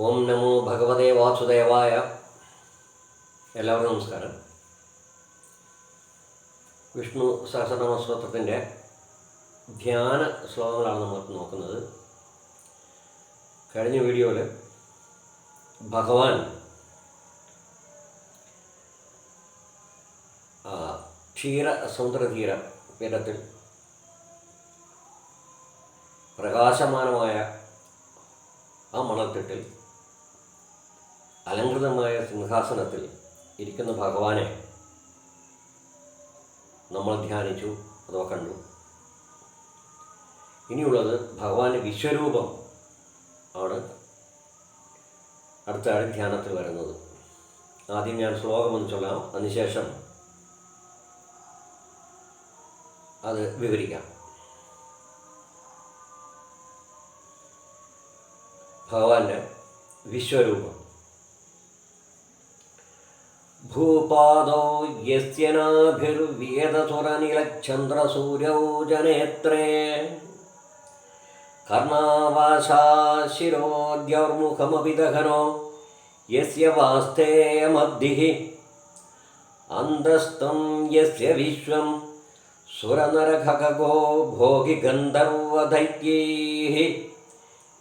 ഓം നമോ ഭഗവതേ വാസുദേവായ. എല്ലാവർക്കും നമസ്കാരം. വിഷ്ണു സഹസ്രനാമസ്തോത്രത്തിന്റെ ധ്യാന ശ്ലോകങ്ങളാണ് നമ്മൾ നോക്കുന്നത്. കഴിഞ്ഞ വീഡിയോയിൽ ഭഗവാൻ ക്ഷീര സമുദ്രതീര തീരത്തിൽ പ്രകാശമാനമായ ആ മണൽത്തിട്ടിൽ അലങ്കൃതമായ സിംഹാസനത്തിൽ ഇരിക്കുന്ന ഭഗവാനെ നമ്മൾ ധ്യാനിച്ചു അതോ കണ്ടു. ഇനിയുള്ളത് ഭഗവാന്റെ വിശ്വരൂപം ആണ് അടുത്ത ധ്യാനത്തിൽ വരുന്നത്. ആദ്യം ഞാൻ ശ്ലോകമെന്ന് ചൊല്ലാം അതിനുശേഷം അത് വിവരിക്കാം. ഭഗവാന്റെ വിശ്വരൂപം. भूपादौ यस्य नाभिर्व्यदसुरनिलच्छन्द्रसूर्यौ जनेत्रे। कर्मावासाशिरो दहनो यस्य वास्थेयमब्धिः अन्तस्तं यस्य विश्वं सुरनरघगगो भोगिगन्धर्वधैक्यैः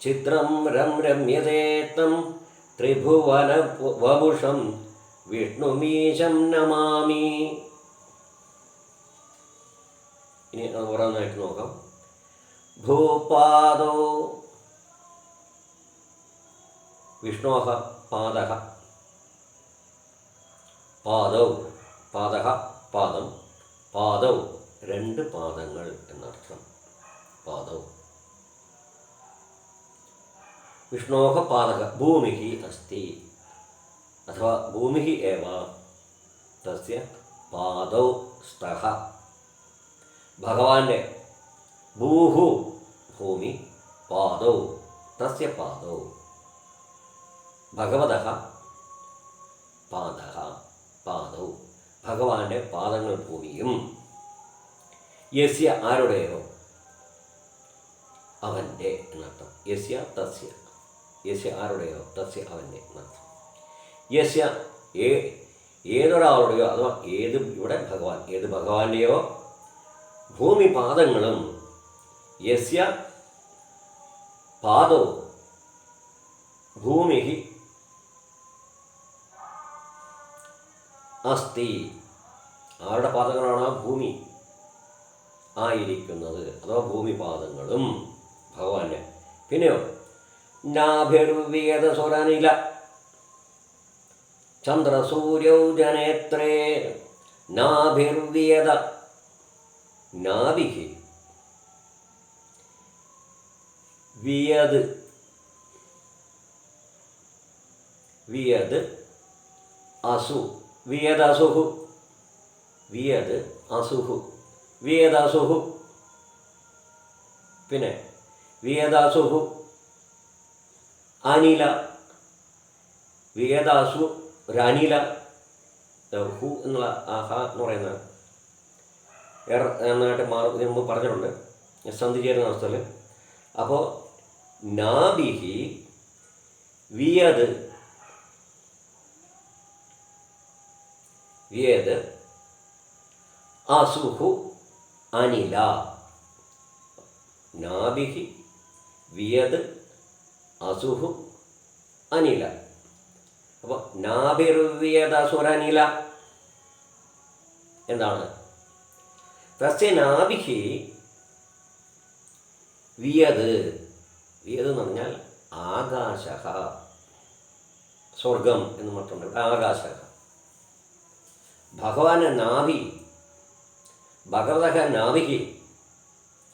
चित्रं रं रम्यते तं त्रिभुवनवपुषं വിഷ്ണുമീശം നമാമി. ഇനി ഓരോന്നായിട്ട് നോക്കാം. ഭൂപാദോ വിഷ്ണോഹ പാദ പാദൗ പാദ പാദം. പാദൗ രണ്ട് പാദങ്ങൾ എന്നർത്ഥം. പാദൗ. വിഷ്ണോഹ പാദക ഭൂമി അസ്തി. അഥവാ ഭൂമി ഏവ തസ്യ പാദൗ സ്തഹ. ഭഗവാന്റെ ഭൂഹു ഭൂമി പാദൗ തസ്യ പാദൗ. ഭഗവത പാദ പാദൗ. ഭഗവാന്റെ പാദങ്ങൾ ഭൂമിയും. യസ്യ ആരുടെയോ? അവന്റെ എന്നർത്ഥം. യസ്യ തസ്യ. യസ്യ ആരുടെയോ? തസ്യ അവന്റെ എന്നർത്ഥം. യസ്യ ഏ ഏതൊരാളുടെയോ അഥവാ ഏത് ഇവിടെ ഭഗവാൻ ഏത് ഭഗവാന്റെയോ ഭൂമി പാദങ്ങളും യസ്യ പാദോ ഭൂമി അസ്തി. ആരുടെ പാദങ്ങളാണ്? ആ ഭൂമി ആയിരിക്കുന്നത്. അഥവാ ഭൂമിപാദങ്ങളും ഭഗവാന്റെ. പിന്നെയോ നാഭിർവേദ സ്വരനില. ചന്ദ്രസൂര്യൗ ജനേത്രേ നാഭിർവിയത. നാഭിഹി. വിയത് വിയത് അസു. വിയദസുഹു. വിയത് അസുഹു. വിയദസുഹു. പിന്നെ വിയദസുഹു. അനില. വിയദാസു ഒരനില ഹു എന്നുള്ള ആ ഹ എന്ന് പറയുന്ന എർ എന്നായിട്ട് മാറും ഇതിന് മുമ്പ് പറഞ്ഞിട്ടുണ്ട്. സന്ധി ചേരുന്ന അവസ്ഥയിൽ അപ്പോൾ നാബിഹി വിയത് വിയത് അസുഹു അനില. നാബിഹി വിയത് അസുഹു അനില. അപ്പോൾ നാഭിർവിയത് അസുരനില എന്താണ്? തസ്യ നാഭിഹി വിയത്. വിയത് എന്ന് പറഞ്ഞാൽ ആകാശ സ്വർഗം എന്ന് മറ്റുണ്ട് ആകാശ ഭഗവാന് നാഭി ഭഗവത നാഭിഹി.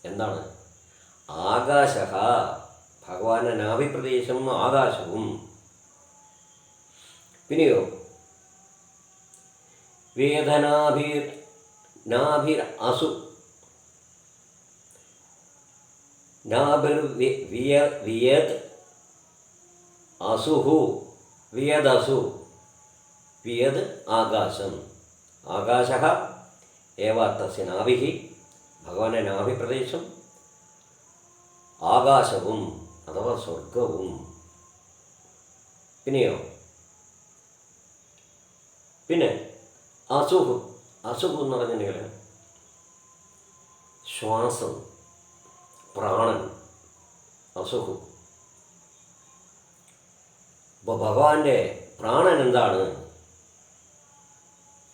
എന്താണ്? ആകാശ ഭഗവാന്റെ നാഭിപ്രദേശം ആകാശവും. പിന്നെയോ? വേദനാഭിർ നാഭിർ അസു. നാഭിർ വിയ വിയത് അസുഹു വിയദസു. വിയത് ആകാശം. ആകാശ ഏവാത്തസ്യ തസ്യ നാഭി ഭഗവാന്റെ നാഭിപ്രദേശം. ആകാശവും അഥവാ സ്വർഗവും പിന്നെയോ? പിന്നെ അസുഖം അസുഖം എന്ന് പറഞ്ഞിട്ടുണ്ടെങ്കിൽ ശ്വാസം പ്രാണൻ അസുഖം. അപ്പോൾ ഭഗവാന്റെ പ്രാണൻ എന്താണ്?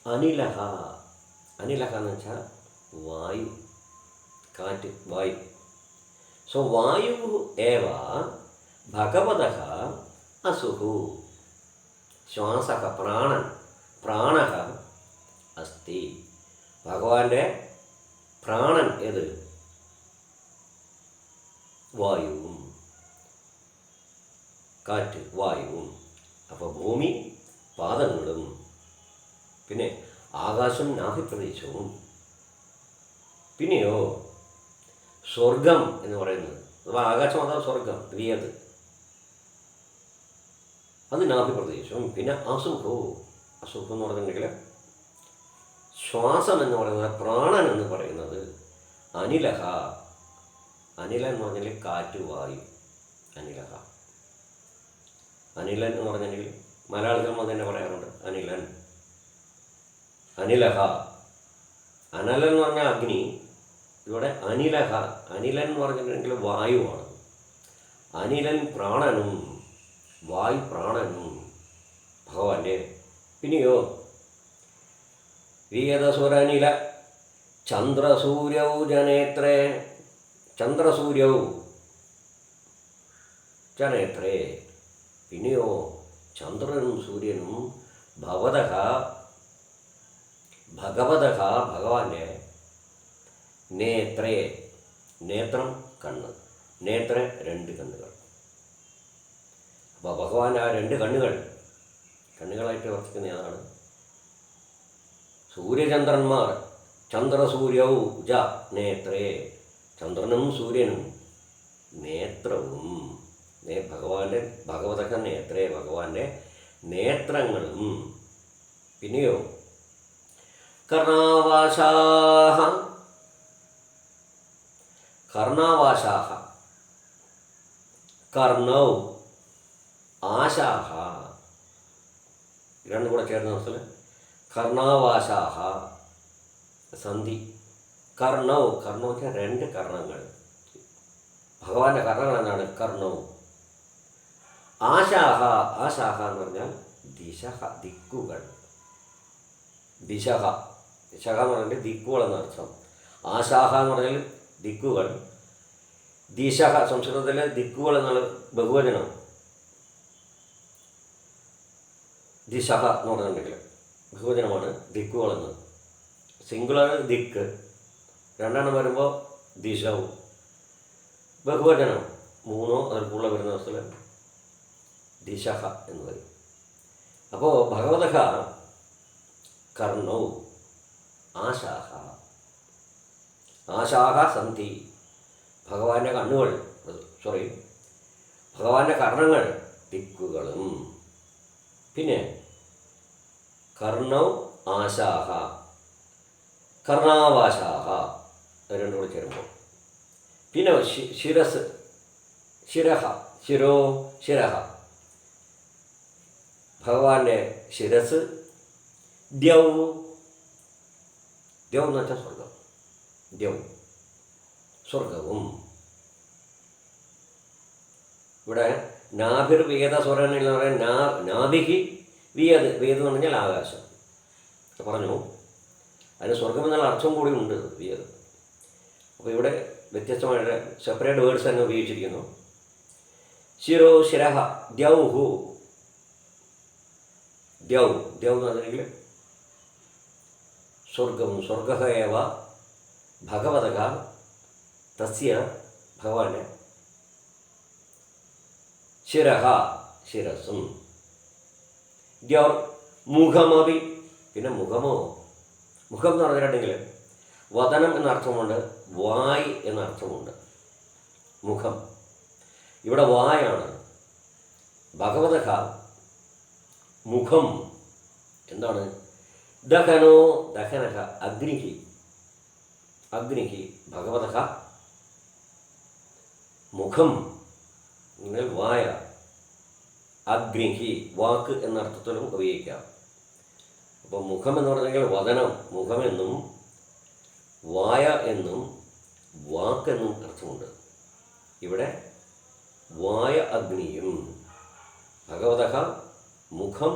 അനിലഹ. അനിലഹ എന്ന് വെച്ചാൽ വായു കാറ്റ് വായു. സോ വായു ഏവ ഭഗവത അസുഹു ശ്വാസ പ്രാണൻ. പ്രാണ അസ്ഥി ഭഗവാന്റെ പ്രാണൻ ഏത്? വായുവും. കാറ്റ് വായുവും. അപ്പോൾ ഭൂമി പാദങ്ങളും. പിന്നെ ആകാശം നാഭിപ്രദേശവും. പിന്നെയോ സ്വർഗം എന്ന് പറയുന്നത്. അഥവാ ആകാശം അഥവാ സ്വർഗം വിയത് അത് നാഭിപ്രദേശവും. പിന്നെ അസുഖോ? അസുഖം എന്ന് പറഞ്ഞിട്ടുണ്ടെങ്കിൽ ശ്വാസം എന്ന് പറയുന്നത് പ്രാണൻ എന്ന് പറയുന്നത് അനിലഹ. അനില എന്ന് പറഞ്ഞാൽ കാറ്റ് വായു. അനിലഹ. അനിലൻ എന്ന് പറഞ്ഞെങ്കിൽ മലയാളത്തിൽ നമ്മൾ തന്നെ പറയാറുണ്ട് അനിലൻ. അനിലഹ. അനലൻ എന്ന് പറഞ്ഞാൽ അഗ്നി. ഇവിടെ അനിലഹ അനിലൻ എന്ന് പറഞ്ഞിട്ടുണ്ടെങ്കിൽ വായുവാണ്. അനിലൻ പ്രാണനും വായു പ്രാണനും ഭഗവാന്റെ പിന്നെയോ വീയതസുരനില ചന്ദ്രസൂര്യൗ ജനേത്രേ ചന്ദ്രസൂര്യൗ ജനേത്രേ പിന്നെയോ ചന്ദ്രനും സൂര്യനും ഭവതക ഭഗവതക ഭഗവാന്റെ നേത്രേ നേത്രം കണ്ണ് നേത്ര രണ്ട് കണ്ണുകൾ. അപ്പോൾ ഭഗവാൻ ആ രണ്ട് കണ്ണുകൾ കണ്ണുകളായിട്ട് വർത്തിക്കുന്ന ഏതാണ് സൂര്യചന്ദ്രന്മാർ. ചന്ദ്രസൂര്യവും ജ നേത്രേ. ചന്ദ്രനും സൂര്യനും നേത്രവും. നേ ഭഗവാന്റെ ഭഗവതക നേത്രേ ഭഗവാന്റെ നേത്രങ്ങളും. പിന്നെയോ? കർണാവാശാഹ. കർണാവാശാഹ. കർണൗ. ആശാഹ. രണ്ടും കൂടെ ചേർന്ന മനസ്സിലായി കർണാവാശാഹ സന്ധി. കർണൗ കർണവ് വെച്ചാൽ രണ്ട് കർണങ്ങൾ. ഭഗവാന്റെ കർണങ്ങൾ എന്നാണ് കർണവും ആശാഹ ആശാഹ എന്ന് പറഞ്ഞാൽ ദിശഹ ദിക്കുകൾ. ദിശഹ. ദിശഹ എന്ന് പറഞ്ഞാൽ ദിക്കുകൾ എന്നർത്ഥം ആശാഹ എന്ന് പറഞ്ഞാൽ ദിക്കുകൾ. ദിശഹ സംസ്കൃതത്തിലെ ദിക്കുകൾ എന്നുള്ള ബഹുവചനം. ദിശഹ എന്ന് പറഞ്ഞിട്ടുണ്ടെങ്കിൽ ബഹുവചനമാണ് ദിക്കുകളെന്ന് സിംഗുലർ ദിക്ക് രണ്ടെണ്ണം വരുമ്പോൾ ദിശവും. ബഹുവചനം മൂന്നോ അതിൽ കൂടുതൽ വരുന്ന അവസ്ഥയിൽ ദിശഹ എന്ന് പറയും അപ്പോൾ ഭഗവത കർണൗ ആശാഹ. ആശാഹ സന്ധി. ഭഗവാന്റെ കണ്ണുകൾ സോറി ഭഗവാന്റെ കർണങ്ങൾ ദിക്കുകളും. പിന്നെ കർണൗ ആശാഹ. കർണാവാശാഹ. രണ്ടു കൂടെ ചേരുമ്പോൾ. പിന്നെ ശിരസ് ശിരഹ ശിരോ ശിരഹ. ഭഗവാന്റെ ശിരസ് ദ്യൗ. ദ്യൗ എന്ന് വെച്ചാൽ സ്വർഗം ദ്യൗ. സ്വർഗവും ഇവിടെ നാഭിർ വേദ സ്വരൻ എന്ന് പറയാൻ നാ നാഭിഹി വിയത് വിയത് എന്ന് പറഞ്ഞാൽ ആകാശം. പറഞ്ഞു അതിന് സ്വർഗം എന്നുള്ള അർത്ഥം കൂടി ഉണ്ട് വിയത്. അപ്പോൾ ഇവിടെ വ്യത്യസ്തമായിട്ട് സെപ്പറേറ്റ് വേർഡ്സ് തന്നെ ഉപയോഗിച്ചിരിക്കുന്നു. ശിരോ ശിരഹ ദ്യൗഹു. ദ്യൗ ദ്യൗ എന്ന് പറഞ്ഞെങ്കിൽ സ്വർഗം സ്വർഗ ഏവ ഭഗവതക തസ്യ ഭഗവാന്റെ ശിരഹ ശിരസും. ദ്യൗർ മുഖമവി. പിന്നെ മുഖമോ? മുഖം എന്ന് പറഞ്ഞിട്ടുണ്ടെങ്കിൽ വതനം എന്ന അർത്ഥമുണ്ട് വായ് എന്ന അർത്ഥമുണ്ട്. മുഖം. ഇവിടെ വായാണ്. ഭഗവത മുഖം. എന്താണ്? ദഹനോ ദഹനഹ അഗ്നിഹി. അഗ്നിഹി ഭഗവത മുഖം. വായ. അഗ്നിഹി വാക്ക് എന്ന അർത്ഥത്തിലും ഉപയോഗിക്കാം. അപ്പോൾ മുഖം എന്ന് പറഞ്ഞെങ്കിൽ വദനം മുഖമെന്നും വായ എന്നും വാക്കെന്നും അർത്ഥമുണ്ട്. ഇവിടെ വായ അഗ്നിയും ഭഗവത മുഖം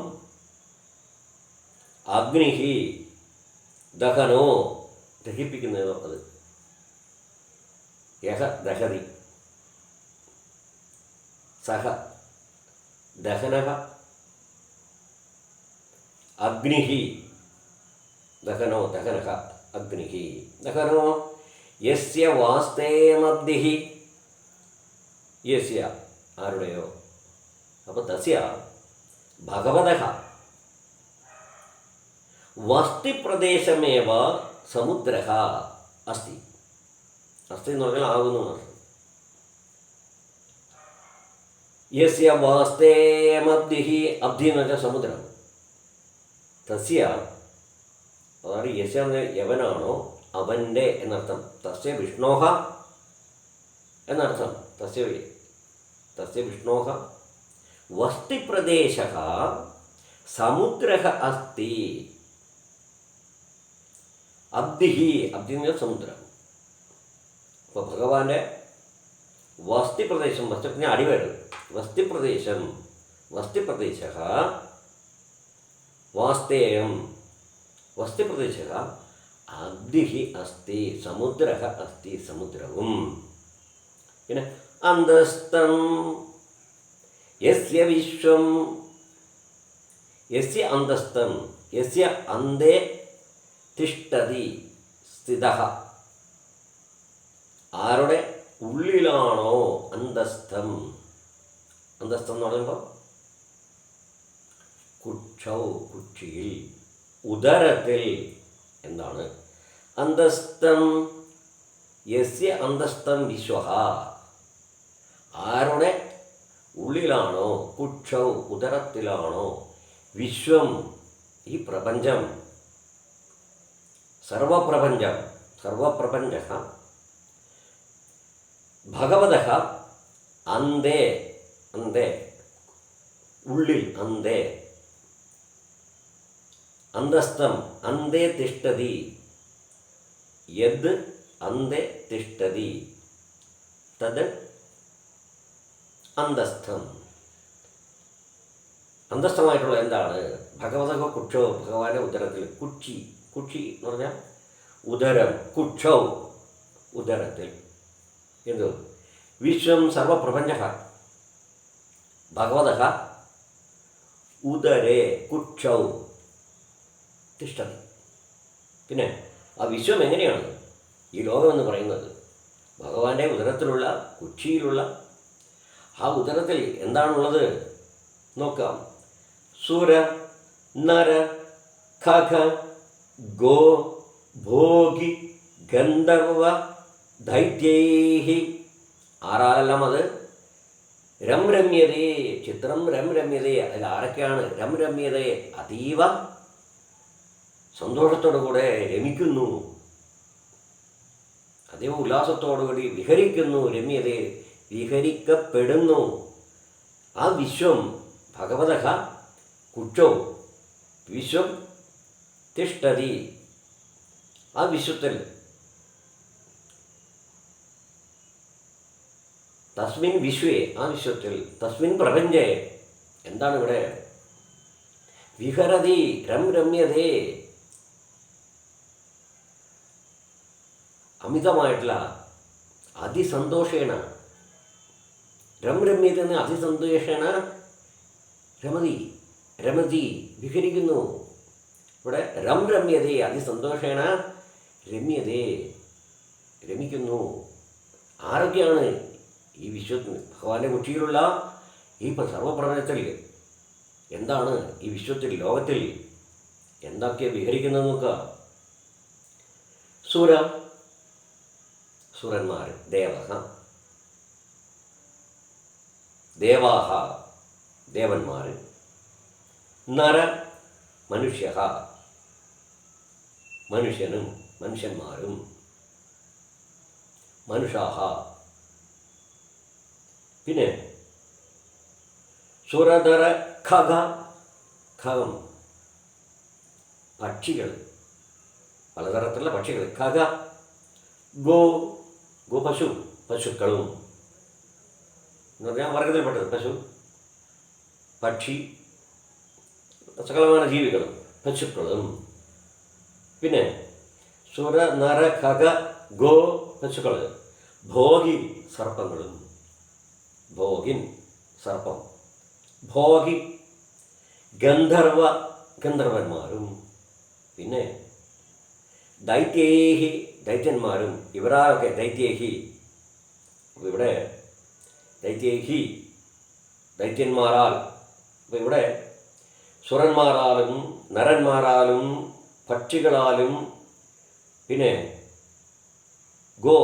അഗ്നിഹി ദഹനോ ദഹിപ്പിക്കുന്നതോ അത്. യഹ ദഹതി സഹ ദഹനഃ അഗ്നിഹി ദഹനോ ദഹനഃ അഗ്നിഹി ദഹനോ യസ്യ വാസ്തേമബ്ദിഹി യസ്യ ആരുടെയോ അപ്പോൾ തസ്യ ഭഗവതഃ വസ്തിപ്രദേശമേവ സമുദ്രഃ അസ്തി അസ്തി എന്ന് പറഞ്ഞാൽ ആകുന്നു എന്നർത്ഥം യസ്യ വാസ്തേമബ്ദിഹി അബ്ധി എന്ന് വെച്ചാൽ സമുദ്രം. തസ്യ അതാണ് യസ്യ യവനാണോ? അവന്റെ എന്നർത്ഥം. തസ്യ വിഷ്ണോഹ എന്നർത്ഥം. തസ്യ തസ്യ വിഷ്ണോഹ. വസ്തിപ്രദേശ സമുദ്ര അസ്തി. അബ്ദിഹി അബ്ദി എന്ന് സമുദ്രം. അപ്പോൾ ഭഗവാന്റെ വസ്തിപ്രദേശം വസ്തുവിന് അടിവേട് വസ്തിപ്രദേശം വസ്തിപ്രദേശ വാസ്തേയം വസ്തിപ്രദേശ അബ്ദിഹി അസ്തി സമുദ്ര അസ്തി സമുദ്രവും പിന്നെ അന്തസ്തം യസ്യ വിശ്വം യസ്യ അന്തസ്തം യസ്യ അന്തേ തിഷ്ടതി സ്ഥിത. ആരുടെ? ഉള്ളിലാണോ അന്തസ്ഥം? അന്തസ്ഥം എന്ന് പറയുമ്പോൾ കുക്ഷൗ കുക്ഷിയിൽ ഉദരത്തിൽ എന്താണ്? അന്തസ്ഥം യസ്യ അന്തസ്ഥം വിശ്വ ആരുടെ? ഉള്ളിലാണോ കുക്ഷൗ ഉദരത്തിലാണോ? വിശ്വം ഈ പ്രപഞ്ചം. സർവപ്രപഞ്ചം സർവപ്രപഞ്ച ഭഗവത അന്തേ അന്തേ ഉള്ളിൽ അന്തേ അന്തസ്ഥം അന്തേ തിഷ്ടതി യദ് അന്തേ തിഷ്ടതി തത് അന്തസ്ഥം. അന്തസ്ഥമായിട്ടുള്ള എന്താണ്? ഭഗവത കുക്ഷോ ഭഗവാന്റെ ഉദരത്തിൽ കുക്ഷി കുക്ഷി എന്ന് പറഞ്ഞാൽ ഉദരം കുക്ഷോ ഉദരത്തിൽ. എന്തു? വിശ്വം സർവപ്രപഞ്ച. ഭഗവത ഉദരേ കുക്ഷൗ. തിഷ്ടതി പിന്നെ ആ വിശ്വം എങ്ങനെയാണ്? ഈ ലോകമെന്ന് പറയുന്നത് ഭഗവാന്റെ ഉദരത്തിലുള്ള കുക്ഷിയിലുള്ള. ആ ഉദരത്തിൽ എന്താണുള്ളത്? നോക്കാം. സുര നര ഖഖ ഗോ ഭോഗി ഗന്ധർവ ദൈത്യൈഹി. ആരാലെല്ലാം അത് രം രമ്യതേ ചിത്രം രം രമ്യതേ. അതിൽ ആരൊക്കെയാണ്? രം രമ്യതയെ അതീവ സന്തോഷത്തോടു കൂടെ രമിക്കുന്നു. അതീവ ഉല്ലാസത്തോടുകൂടി വിഹരിക്കുന്നു. രമ്യതയെ വിഹരിക്കപ്പെടുന്നു. ആ വിശ്വം ഭഗവത കുറ്റോ വിശ്വം തിഷ്ടതി ആ വിശ്വത്തിൽ തസ്മിൻ വിശ്വേ ആ വിശ്വത്തിൽ തസ്മിൻ പ്രപഞ്ചേ. എന്താണ് ഇവിടെ? വിഹരതി രം രമ്യതേ. അമിതമായിട്ടുള്ള അതിസന്തോഷേണ. രം രമ്യത എന്ന് അതിസന്തോഷേണ രമതി രമതി വിഹരിക്കുന്നു. ഇവിടെ രം രമ്യതേ അതിസന്തോഷേണ രമ്യതേ. രമിക്കുന്നു. ആരൊക്കെയാണ്? ഈ വിശ്വത്തിന് ഭഗവാന്റെ കുട്ടിയിലുള്ള ഈ സർവപ്രപഞ്ചത്തിൽ എന്താണ് ഈ വിശ്വത്തിൽ ലോകത്തിൽ എന്തൊക്കെ വിഹരിക്കുന്നത് നോക്കുക സുര സുരന്മാർ ദേവ ദേവാഹ ദേവന്മാർ നര മനുഷ്യ. മനുഷ്യനും മനുഷ്യന്മാരും. മനുഷ്യാഹ പിന്നെ സുരധര ഖഗ ഖഗം. പക്ഷികൾ. പലതരത്തിലുള്ള പക്ഷികൾ. ഖഗ ഗോ ഗോപശു പശുക്കളും. എന്ന് പറഞ്ഞാൽ വർഗത്തിൽപ്പെട്ടത് പശു പക്ഷി സകലമായ ജീവികളും പശുക്കളും. പിന്നെ സുര നര ഖഗ ഗോ പശുക്കൾ. ഭോഗി സർപ്പങ്ങളും. ഭോഗിൻ സർപ്പം. ഭോഗി ഗന്ധർവ ഗന്ധർവന്മാരും പിന്നെ ദൈത്യേഹി ദൈത്യന്മാരും ഇവരാരൊക്കെ ദൈത്യേഹി? ഇവിടെ ദൈത്യേഹി ദൈത്യന്മാരാൽ അപ്പോൾ ഇവിടെ സുരന്മാരാലും നരന്മാരാലും പക്ഷികളാലും പിന്നെ ഗോ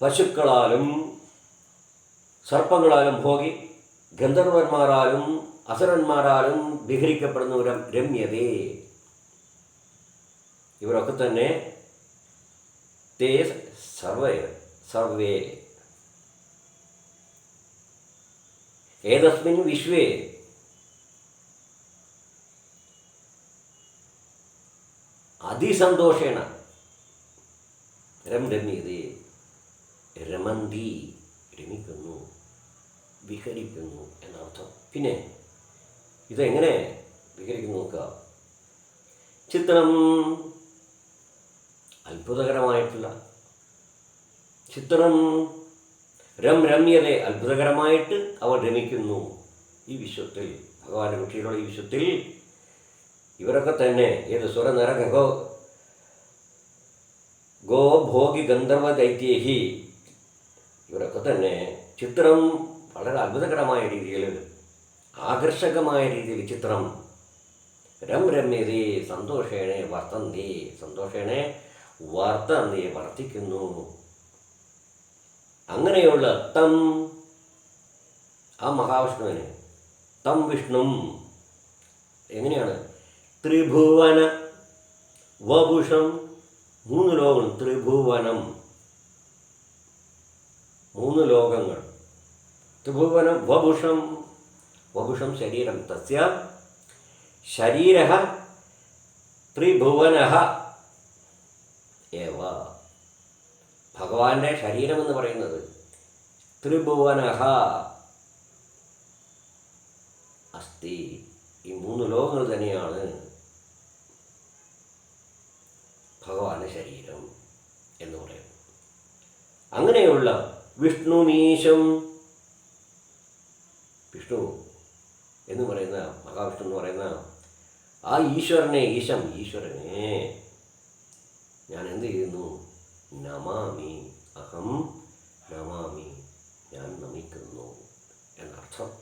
പശുക്കളാലും സർപ്പങ്ങളാലും ഭോഗി ഗന്ധർവന്മാരാലും അസുരന്മാരാലും വിഹരിക്കപ്പെടുന്ന ഒരു രമ്യതേ. ഇവരൊക്കെ തന്നെ തേ സർവേ സർവേ. ഏതസ്മിൻ വിശ്വേ. അതിസന്തോഷേണ. രം രമ്യതേ രമന്തി രമിക്കുന്നു. വിഹരിക്കുന്നു എന്നർത്ഥം. പിന്നെ ഇതെങ്ങനെ വിഹരിക്കുന്നു നോക്കുക. ചിത്രം അത്ഭുതകരമായിട്ടുള്ള ചിത്രം രം രമ്യതെ അത്ഭുതകരമായിട്ട് അവർ രമിക്കുന്നു. ഈ വിശ്വത്തിൽ ഭഗവാന്റെ കുട്ടിയുടെ ഈ വിശ്വത്തിൽ ഇവരൊക്കെ തന്നെ ഏത് സ്വര നരകോ ഗോ ഗോ ഭോഗി ഗന്ധർവ ദൈത്യേഹി. ഇവരൊക്കെ തന്നെ ചിത്രം വളരെ അത്ഭുതകരമായ രീതിയിൽ ആകർഷകമായ രീതിയിൽ ചിത്രം. രം രമ്യതേ സന്തോഷേണെ വർത്തന്തി സന്തോഷേണെ വർത്തന്തി വർത്തിക്കുന്നു. അങ്ങനെയുള്ള തം ആ മഹാവിഷ്ണുവിന് തം വിഷ്ണു എങ്ങനെയാണ്? ത്രിഭുവന വപുഷം മൂന്ന് ലോകം ത്രിഭുവനം മൂന്ന് ലോകങ്ങൾ. ത്രിഭുവനം വപുഷം വപുഷം ശരീരം. തസ്യ ശരീര ത്രിഭുവന ഏവ. ഭഗവാന്റെ ശരീരം എന്ന് പറയുന്നത് ത്രിഭുവന അസ്തി. ഈ മൂന്ന് ലോകങ്ങൾ തന്നെയാണ് ഭഗവാന്റെ ശരീരം എന്ന് പറയുന്നത്. അങ്ങനെയുള്ള വിഷ്ണുമീശം വിഷ്ണു എന്ന് പറയുന്ന മഹാവിഷ്ണു എന്ന് പറയുന്ന ആ ഈശ്വരനെ ഈശം ഈശ്വരനെ ഞാൻ എന്ത് ചെയ്യുന്നു? നമാമി. അഹം നമാമി. ഞാൻ നമിക്കുന്നു എന്നർത്ഥം.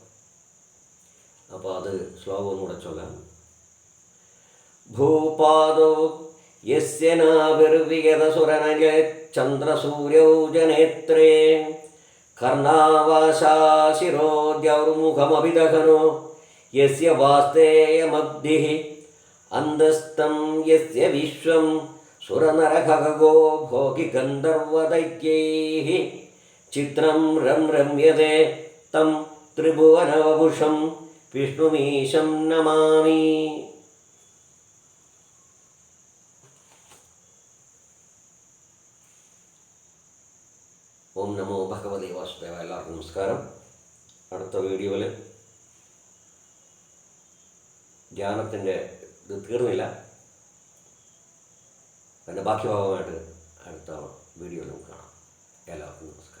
അപ്പോൾ അത് ശ്ലോകം കൂടെ ചൊല്ലാം. ഭൂപാദോ യസ്യ ചന്ദ്രസൂര്യോ ചന്ദ്രസൂര്യൗ ജനേത്രേ कर्णावाशाशिरो द्यौर्मुखमभिदहनु यस्य वास्तेयमब्धिः अन्दस्तं यस्य विश्वं सुरनरखगो भोगि गन्धर्वदैत्यैः चित्रं रं रम्यते तं त्रिभुवनवपुषं विष्णुमीशं नमामि। വാസുദേവ എല്ലാവർക്കും നമസ്കാരം. അടുത്ത വീഡിയോയിൽ ധ്യാനത്തിന്റെ ഇത് തീർന്നില്ല. അതിന്റെ ബാക്കി ഭാഗമായിട്ട് അടുത്ത വീഡിയോയിൽ നമുക്ക് കാണാം. എല്ലാവർക്കും നമസ്കാരം.